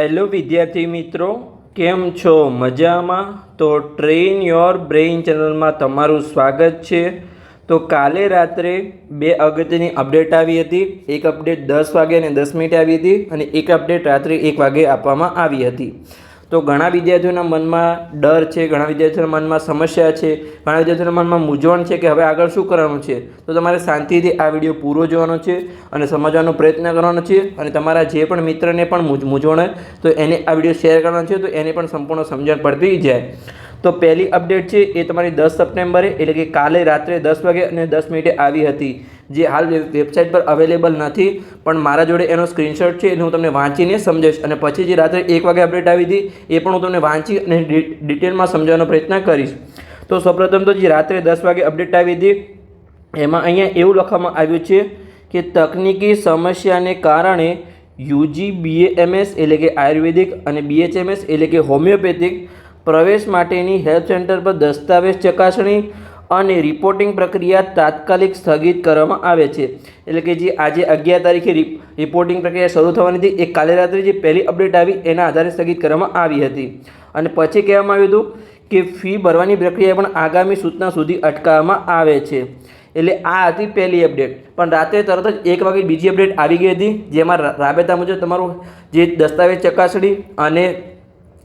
Hello વિદ્યાર્થી મિત્રો, કેમ છો? મજામાં? તો ટ્રેન યોર બ્રેઇન ચેનલમાં તમારું સ્વાગત છે. તો કાલે રાત્રે બે અગત્યની અપડેટ આવી હતી. એક અપડેટ દસ વાગે અને દસ મિનિટે આવી હતી અને એક અપડેટ રાત્રે એક વાગે આપવામાં આવી હતી. તો ઘણા વિદ્યાર્થીઓના મનમાં ડર છે, ઘણા વિદ્યાર્થીઓના મનમાં સમસ્યા છે, ઘણા વિદ્યાર્થીઓના મનમાં મૂંઝવણ છે કે હવે આગળ શું કરવાનું છે. તો તમારે શાંતિથી આ વીડિયો પૂરો જોવાનો છે અને સમજવાનો પ્રયત્ન કરવાનો છે અને તમારા જે પણ મિત્રને પણ મૂંઝ- મૂંઝવણ હોય, તો એને આ વીડિયો શેર કરવાનો છે, તો એને પણ સંપૂર્ણ સમજણ પડતી જાય. તો પહેલી અપડેટ છે, એ તમારી દસ સપ્ટેમ્બરે, એટલે કે કાલે રાત્રે દસ વાગે અને દસ મિનિટે આવી હતી. જે હાલ વેબસાઇટ પર અવેલેબલ નથી, પણ મારા જોડે એનો સ્ક્રીનશોટ છે, એને હું તમને વાંચીને સમજાવીશ. અને પછી જે રાત્રે એક વાગે અપડેટ આવી હતી, એ પણ હું તમને વાંચી અને ડિટેલમાં સમજાવવાનો પ્રયત્ન કરીશ. તો સૌપ્રથમ તો જે રાત્રે દસ વાગે અપડેટ આવી હતી, એમાં અહીંયા એવું લખવામાં આવ્યું છે કે તકનીકી સમસ્યાને કારણે યુજી બીએએમએસ એટલે કે આયુર્વેદિક અને બીએચએમએસ એટલે કે હોમિયોપેથિક પ્રવેશ માટેની હેલ્થ સેન્ટર પર દસ્તાવેજ ચકાસણી અને રિપોર્ટિંગ પ્રક્રિયા તાત્કાલિક સ્થગિત કરવામાં આવે છે. એટલે કે જે આજે અગિયાર તારીખે રિપોર્ટિંગ પ્રક્રિયા શરૂ થવાની હતી, એ કાલે રાત્રે જે પહેલી અપડેટ આવી, એના આધારે સ્થગિત કરવામાં આવી હતી. અને પછી કહેવામાં આવ્યું હતું કે ફી ભરવાની પ્રક્રિયા પણ આગામી સૂચના સુધી અટકાવવામાં આવે છે. એટલે આ હતી પહેલી અપડેટ પણ રાત્રે તરત જ એક વાગે બીજી અપડેટ આવી ગઈ હતી, જેમાં રાબેતા મુજબ તમારું જે દસ્તાવેજ ચકાસણી અને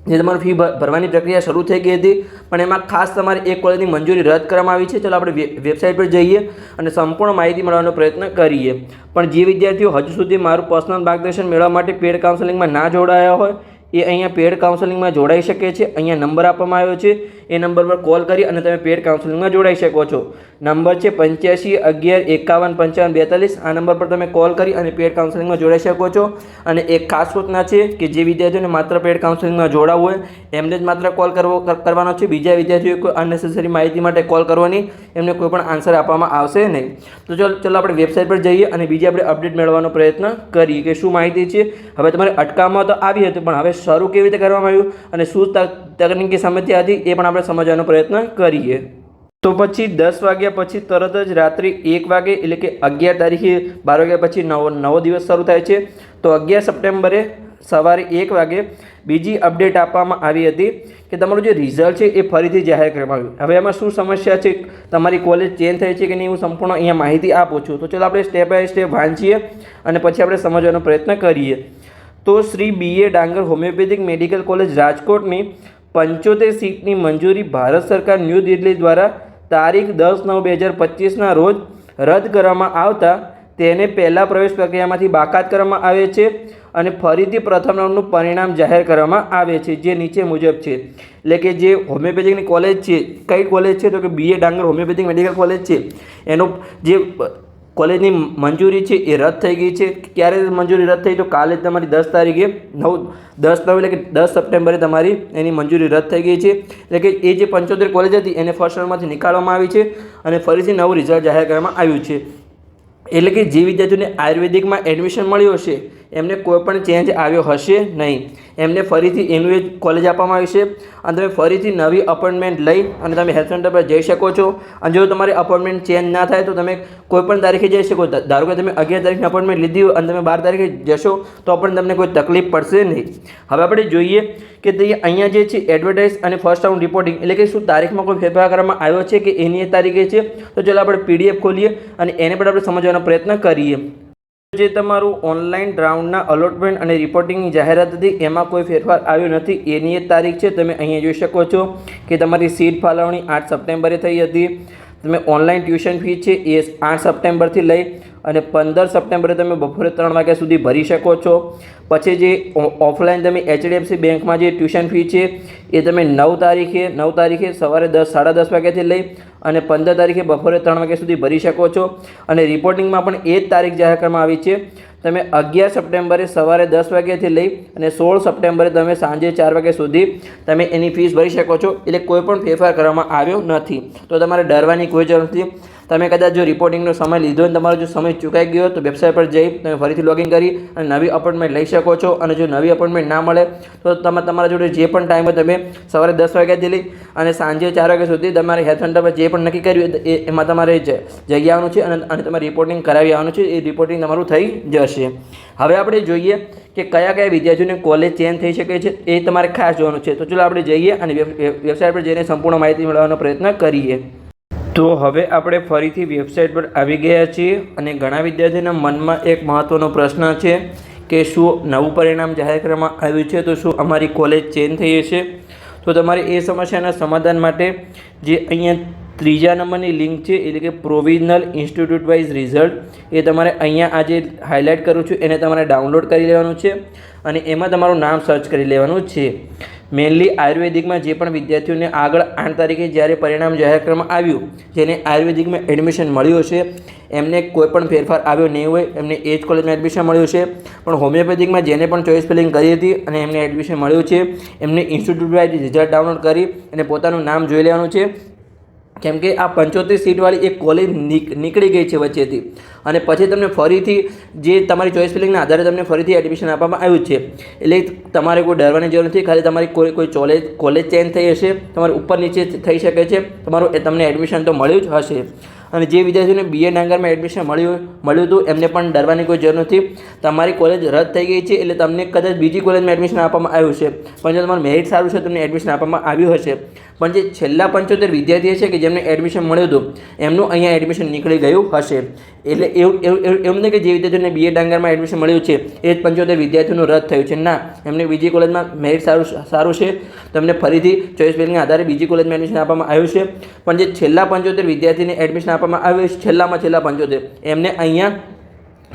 જે તમારી ફી ભરવાની પ્રક્રિયા શરૂ થઈ ગઈ હતી. પણ એમાં ખાસ તમારે એક કોલેજની મંજૂરી રદ કરવામાં આવી છે. ચાલો આપણે વેબસાઇટ પર જઈએ અને સંપૂર્ણ માહિતી મેળવવાનો પ્રયત્ન કરીએ. પણ જે વિદ્યાર્થીઓ હજુ સુધી મારું પર્સનલ માર્ગદર્શન મેળવવા માટે પેડ કાઉન્સેલિંગમાં ના જોડાયા હોય, એ અહીંયા પેડ કાઉન્સેલિંગમાં જોડાઈ શકે છે. અહીંયા નંબર આપવામાં આવ્યો છે. એ નંબર પર કોલ કરી અને તમે પેડ કાઉન્સેલિંગમાં જોડાઈ શકો છો. નંબર છે પંચ્યાસી, અગિયાર, એકાવન, પંચાવન, બેતાલીસ. આ નંબર પર તમે કોલ કરી અને પેડ કાઉન્સેલિંગમાં જોડાઈ શકો છો. અને એક ખાસ સૂચના છે કે જે વિદ્યાર્થીઓને માત્ર પેડ કાઉન્સેલિંગમાં જોડાવવું હોય, એમને જ માત્ર કોલ કરવો કરવાનો છે. બીજા વિદ્યાર્થીઓએ કોઈ અનનેસેસરી માહિતી માટે કોલ કરવાની એમને કોઈ પણ આન્સર આપવામાં આવશે નહીં. તો ચાલો ચાલો આપણે વેબસાઇટ પર જઈએ અને બીજી આપણે અપડેટ મેળવવાનો પ્રયત્ન કરીએ કે શું માહિતી છે. હવે તમારે અટકાવવામાં તો આવી હતી, પણ હવે શરૂ કેવી રીતે કરવામાં આવ્યું અને શું તક- તકનીકી સમસ્યા હતી એ પણ આપણે સમજવાનો પ્રયત્ન કરીએ. તો પછી દસ વાગ્યા પછી તરત જ રાત્રે એક વાગે એટલે કે અગિયાર તારીખે બાર વાગ્યા પછી નવો નવો દિવસ શરૂ થાય છે. તો અગિયાર સપ્ટેમ્બરે સવારે એક વાગે બીજી અપડેટ આપવામાં આવી હતી કે તમારું જે રિઝલ્ટ છે એ ફરીથી જાહેર કરવામાં આવ્યું. હવે એમાં શું સમસ્યા છે? તમારી કોલેજ ચેન્જ થઈ છે કે નહીં, હું સંપૂર્ણ અહીંયા માહિતી આપું છું. તો ચાલો આપણે સ્ટેપ બાય સ્ટેપ વાંચીએ અને પછી આપણે સમજવાનો પ્રયત્ન કરીએ. તો શ્રી બી એ ડાંગર હોમિયોપેથિક મેડિકલ કોલેજ રાજકોટની પંચોતેર સીટની મંજૂરી ભારત સરકાર ન્યૂ દિલ્હી દ્વારા તારીખ દસ નવ બે હજાર પચીસના રોજ રદ કરવામાં આવતા તેને પહેલાં પ્રવેશ પ્રક્રિયામાંથી બાકાત કરવામાં આવે છે અને ફરીથી પ્રથમ રાઉન્ડનું પરિણામ જાહેર કરવામાં આવે છે, જે નીચે મુજબ છે. એટલે કે જે હોમિયોપેથિકની કોલેજ છે, કઈ કોલેજ છે તો કે બીએ ડાંગર હોમિયોપેથિક મેડિકલ કોલેજ છે, એનો જે કોલેજની મંજૂરી છે એ રદ થઈ ગઈ છે. ક્યારે મંજૂરી રદ થઈ તો કાલે તમારી દસ તારીખે નવ, દસ નવ એટલે કે દસ સપ્ટેમ્બરે તમારી એની મંજૂરી રદ થઈ ગઈ છે. એટલે કે એ જે પંચોતેર કોલેજ હતી એને ફર્સ્ટ રાઉન્ડમાંથી નીકાળવામાં આવી છે અને ફરીથી નવું રિઝલ્ટ જાહેર કરવામાં આવ્યું છે. એટલે કે જે વિદ્યાર્થીઓને આયુર્વેદિકમાં એડમિશન મળ્યું હશે એમને કોઈ પણ ચેન્જ આવ્યો હશે નહીં. એમને ફરીથી એનું એ કોલેજ આપવામાં આવી છે. અને તમે ફરીથી નવી અપોઇન્ટમેન્ટ લઈ અને તમે હેલ્થ સેન્ટર પર જઈ શકો છો. અને જો તમારી અપોઇન્ટમેન્ટ ચેન્જ ના થાય તો તમે કોઈ પણ તારીખે જઈ શકો. ધારો કે તમે અગિયાર તારીખની અપોઇન્ટમેન્ટ લીધી હોય અને તમે બાર તારીખે જશો, તો પણ તમને કોઈ તકલીફ પડશે નહીં. હવે આપણે જોઈએ કે તે અહીંયા જે છે એડવર્ટાઇઝ અને ફર્સ્ટ રાઉન્ડ રિપોર્ટિંગ એટલે કે શું તારીખમાં કોઈ ફેરફાર કરવામાં આવ્યો છે કે એની તારીખે છે? તો ચાલો આપણે પીડીએફ ખોલીએ અને એને પણ આપણે સમજવાનો પ્રયત્ન કરીએ. જે તમારું ઓનલાઈન રાઉન્ડના અલોટમેન્ટ અને રિપોર્ટિંગની જાહેરાત હતી એમાં કોઈ ફેરફાર આવ્યો નથી, એની એ તારીખ છે, તમે અહીંયા જોઈ શકો છો કે તમારી સીટ ફાળવણી આઠ સપ્ટેમ્બરે થઈ હતી. તમે ઓનલાઈન ટ્યુશન ફી છે, એ આઠ સપ્ટેમ્બરથી લઈ અને પંદર સપ્ટેમ્બરે તમે બપોરે ત્રણ વાગ્યા સુધી ભરી શકો છો. પછી જે ઓફલાઈન તમે એચડીએફસી બેંકમાં જે ટ્યુશન ફી છે, એ તમે નવ તારીખે નવ તારીખે સવારે દસ, સાડા દસ વાગ્યાથી લઈ અને પંદર તારીખે બપોરે ત્રણ વાગ્યા સુધી ભરી શકો છો. અને રિપોર્ટિંગમાં પણ એ જ તારીખ જાહેર કરવામાં આવી છે. તમે અગિયાર સપ્ટેમ્બરે સવારે દસ વાગ્યાથી લઈ અને સોળ સપ્ટેમ્બરે તમે સાંજે ચાર વાગ્યા સુધી તમે એની ફીસ ભરી શકો છો. એટલે કોઈ પણ ફેરફાર કરવામાં આવ્યો નથી. તો તમારે ડરવાની કોઈ જરૂર નથી. તમે કદાચ જો રિપોર્ટિંગનો સમય લીધો અને તમારો જો સમય ચૂકાઈ ગયો તો વેબસાઇટ પર જઈ તમે ફરીથી લોગિન કરી અને નવી અપોઇન્ટમેન્ટ લઈ શકો છો અને જો નવી અપોઇન્ટમેન્ટ ના મળે તો તમે તમારા જોડે જે પણ ટાઈમ હોય તમે સવારે દસ વાગ્યાથી લઈ અને સાંજે ચાર વાગ્યા સુધી તમારે હેલ્થ સેન્ટર પર જે પણ નક્કી કર્યું એ એમાં તમારે જઈ આવવાનું છે અને અને તમારે રિપોર્ટિંગ કરાવી આવવાનું છે. એ રિપોર્ટિંગ તમારું થઈ જશે. હવે આપણે જોઈએ કે કયા કયા વિદ્યાર્થીઓને કોલેજ ચેન્જ થઈ શકે છે એ તમારે ખાસ જોવાનું છે. તો ચલો આપણે જઈએ અને વેબ- વેબસાઇટ પર જઈને સંપૂર્ણ માહિતી મેળવવાનો પ્રયત્ન કરીએ. તો હવે આપણે ફરીથી વેબસાઇટ પર આવી ગયા છીએ અને ઘણા વિદ્યાર્થીઓના મનમાં એક મહત્ત્વનો પ્રશ્ન છે કે શું નવું પરિણામ જાહેર કરવામાં આવ્યું છે? તો શું અમારી કોલેજ ચેન્જ થઈ હશે? તો તમારે એ સમસ્યાના સમાધાન માટે જે અહીંયા ત્રીજા નંબરની લિંક છે, એટલે કે પ્રોવિઝનલ ઇન્સ્ટિટ્યૂટ વાઇઝ રિઝલ્ટ એ તમારે અહીંયા આ જે હાઇલાઇટ કરું છું, એને તમારે ડાઉનલોડ કરી લેવાનું છે અને એમાં તમારું નામ સર્ચ કરી લેવાનું છે. મેઇનલી આયુર્વેદિકમાં જે પણ વિદ્યાર્થીઓને આગળ આઠ તારીખે જ્યારે પરિણામ જાહેર કરવામાં આવ્યું, જેને આયુર્વેદિકમાં એડમિશન મળ્યું છે, એમને કોઈ પણ ફેરફાર આવ્યો નહીં હોય, એમને એ જ કોલેજમાં એડમિશન મળ્યું છે. પણ હોમિયોપેથિકમાં જેને પણ ચોઇસ ફિલિંગ કરી હતી અને એમને એડમિશન મળ્યું છે, એમને ઇન્સ્ટિટ્યૂટ વાઇઝ રિઝલ્ટ ડાઉનલોડ કરી અને પોતાનું નામ જોઈ લેવાનું છે. કેમ કે આ પંચોતેર સીટવાળી એક કોલેજ નીક- નીકળી ગઈ છે વચ્ચેથી. અને પછી તમને ફરીથી જે તમારી ચોઇસ ફિલિંગના આધારે તમને ફરીથી એડમિશન આપવામાં આવ્યું છે. એટલે તમારે કોઈ ડરવાની જરૂર નથી, ખાલી તમારી કોઈ કોઈ કોલેજ કોલેજ ચેન્જ થઈ હશે, તમારે ઉપર નીચે થઈ શકે છે, તમારું એ તમને એડમિશન તો મળ્યું જ હશે. અને જે વિદ્યાર્થીઓને બીએ ડાંગરમાં એડમિશન મળ્યું મળ્યું હતું, એમને પણ ડરવાની કોઈ જરૂર નથી. તમારી કોલેજ રદ થઈ ગઈ છે, એટલે તમને કદાચ બીજી કોલેજમાં એડમિશન આપવામાં આવ્યું છે. પણ જો તમારું મેરિટ સારું છે, તમને એડમિશન આપવામાં આવ્યું હશે. પણ જે છેલ્લા પંચોતેર વિદ્યાર્થી છે કે જેમને એડમિશન મળ્યું હતું, એમનું અહીંયા એડમિશન નીકળી ગયું હશે. એટલે એવું એવું નહીં કે જે વિદ્યાર્થીઓને બીએ ડાંગરમાં એડમિશન મળ્યું છે, એ જ પંચોતેર વિદ્યાર્થીઓનું રદ થયું છે. ના, એમને બીજી કોલેજમાં મેરિટ સારું સારું છે. તમને ફરીથી ચોઈસ બેલના આધારે બીજી કોલેજમાં એડમિશન આપવામાં આવ્યું છે. પણ જે છેલ્લા પંચોતેર વિદ્યાર્થીને એડમિશન આપવામાં આવ્યું છે, છેલ્લામાં છેલ્લા પંચોતેર, એમને અહીંયા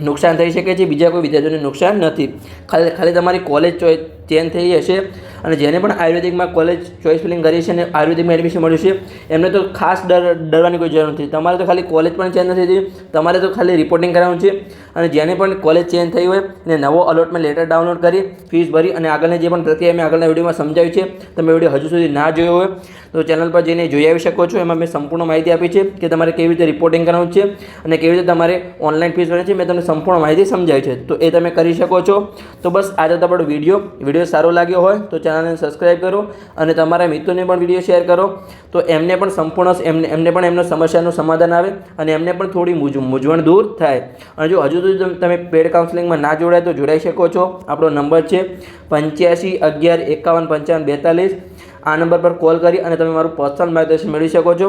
નુકસાન થઈ શકે છે, બીજા કોઈ વિદ્યાર્થીઓને નુકસાન નથી. ખાલી ખાલી તમારી કોલેજ ચોઈસ ચેન્જ થઈ હશે અને જેને પણ આયુર્વેદિકમાં કોલેજ ચોઈસ ફિલિંગ કરી છે અને આયુર્વેદિકમાં એડમિશન મળ્યું છે, એમને તો ખાસ ડર, ડરવાની કોઈ જરૂર નથી. તમારે તો ખાલી કોલેજ પણ ચેન્જ નથી થઈ તમારે તો ખાલી રિપોર્ટિંગ કરાવવાનું છે. અને જેને પણ કોલેજ ચેન્જ થઈ હોય, એને નવો અલોટમેન્ટ લેટર ડાઉનલોડ કરી ફીસ ભરી અને આગળની જે પણ પ્રક્રિયા મેં આગળના વિડીયોમાં સમજાવી છે, તમે વીડિયો હજુ સુધી ના જોયો હોય, તો ચેનલ પર જઈને જોઈ આવી શકો છો. એમાં મેં સંપૂર્ણ માહિતી આપી છે કે તમારે કેવી રીતે રિપોર્ટિંગ કરવાનું છે અને કેવી રીતે તમારે ઓનલાઈન ફીસ ભરવાની છે. મેં તમને સંપૂર્ણ માહિતી સમજાવી છે. તો એ તમે કરી શકો છો. તો બસ આજે તમારો વીડિયો વીડિયો સારો લાગ્યો હોય, તો ચેનલને સબસ્ક્રાઈબ કરો અને તમારા મિત્રોને પણ વીડિયો શેર કરો. તો એમને પણ સંપૂર્ણ એમને એમને પણ એમનો સમસ્યાનું સમાધાન આવે અને એમને પણ થોડી મૂંઝ મૂંઝવણ દૂર થાય. અને જો હજુ સુધી તમે પેડ કાઉન્સેલિંગમાં ના જોડાય તો જોડાઈ શકો છો. આપણો નંબર છે પંચ્યાસી અગિયાર એકાવન પંચાવન બેતાલીસ. આ નંબર પર કોલ કરી અને તમે મારું પર્સનલ માર્ગદર્શન મેળવી શકો છો.